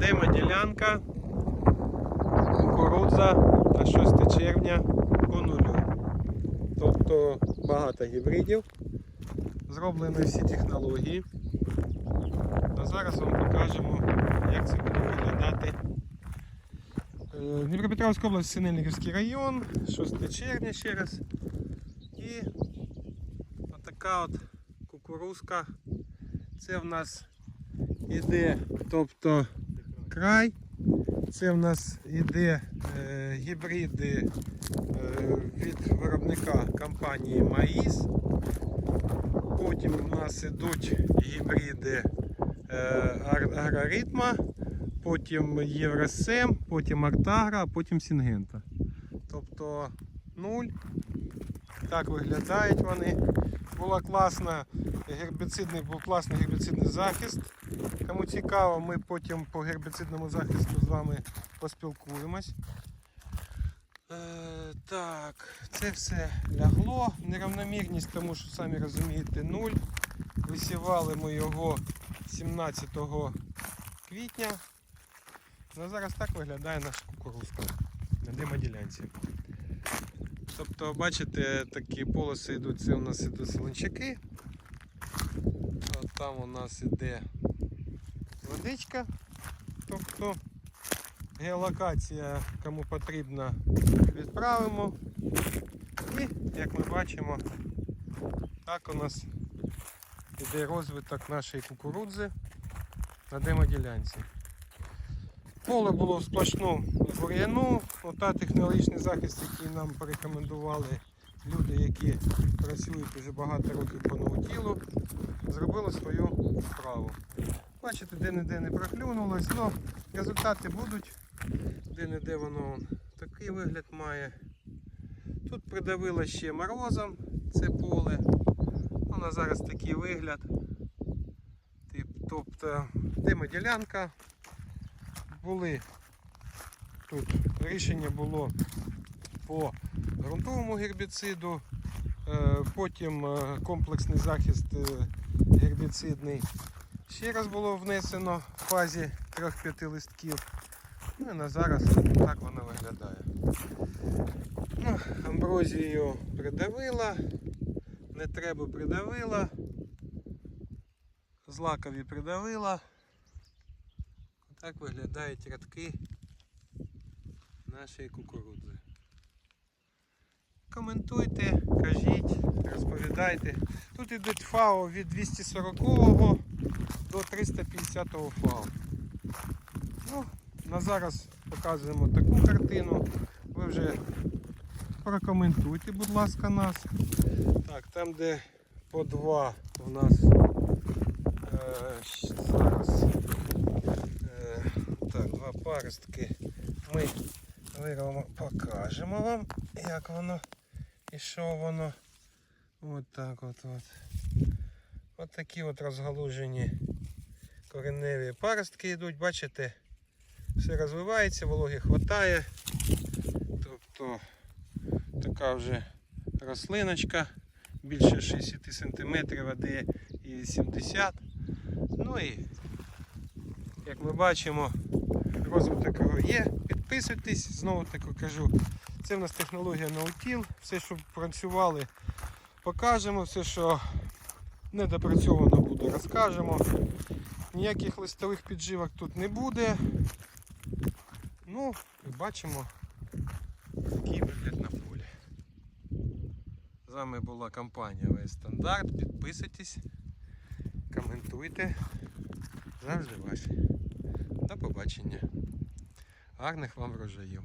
Дема ділянка, кукурудза на 6 червня по нулю. Тобто багато гібридів, зроблені всі технології. А зараз вам покажемо, як це буде виглядати. Е, Дніпропетровська область, Синельниківський район, 6 червня ще раз. І отака от кукурузка. Це в нас іде, тобто край. Це в нас іде е, гібриди е, від виробника компанії Маїс. Потім в нас ідуть гібриди е, Агроритма, потім Євросем, потім Артагра, потім Сінгента. Тобто нуль. Так виглядають вони. Була класна гербіцидний, був класний гербіцидний захист. Кому цікаво, ми потім по гербіцидному захисту з вами поспілкуємось. Е, так, це все лягло. Неравномірність, тому що самі розумієте, нуль. Висівали ми його 17 квітня. Ну, зараз так виглядає наша кукурузка на димоділянці. Тобто, бачите, такі полоси йдуть, це у нас ідуть солончаки. Там у нас іде водичка. Тобто геолокація, кому потрібно, відправимо. І, як ми бачимо, так у нас іде розвиток нашої кукурудзи на демоділянці. Поле було в сплошну бур'яну. Ота технологічний захист, який нам порекомендували люди, які працюють вже багато років по наутілу, зробили свою справу. Бачите, де-не-де не проклюнулось, але результати будуть. Де-не-де воно такий вигляд має. Тут придавило ще морозом це поле. Воно зараз такий вигляд. Тобто демоділянка. Були тут рішення було по ґрунтовому гербіциду, е, потім е, комплексний захист е, гербіцидний. Ще раз було внесено в фазі 3-5 листків. Ну і на зараз так воно виглядає. Ну, амброзію придавила, не треба придавила, злакові придавила. Так виглядають рядки нашої кукурудзи. Коментуйте, кажіть, розповідайте. Тут ідуть ФАО від 240 до 350 ФАО. Ну, на зараз показуємо таку картину. Ви вже прокоментуйте, будь ласка, нас. Так, там де по два у нас е, зараз так, два паростки ми вирвемо, покажемо вам, як воно і що воно. От так от. От, от такі от розгалужені кореневі паростки йдуть, бачите, все розвивається, вологи хватає. Тобто така вже рослиночка більше 60 см, а де і 70 Ну і як ми бачимо, розвиток його є. Підписуйтесь, знову таки кажу, це в нас технологія Наутіл. Все, що працювали, покажемо, все, що недопрацьовано буде, розкажемо. Ніяких листових підживок тут не буде. Ну, і бачимо такий вигляд на полі. З вами була компанія Весь Стандарт. Підписуйтесь, коментуйте. Завжди ваші. До побачення. Гарних вам врожаїв.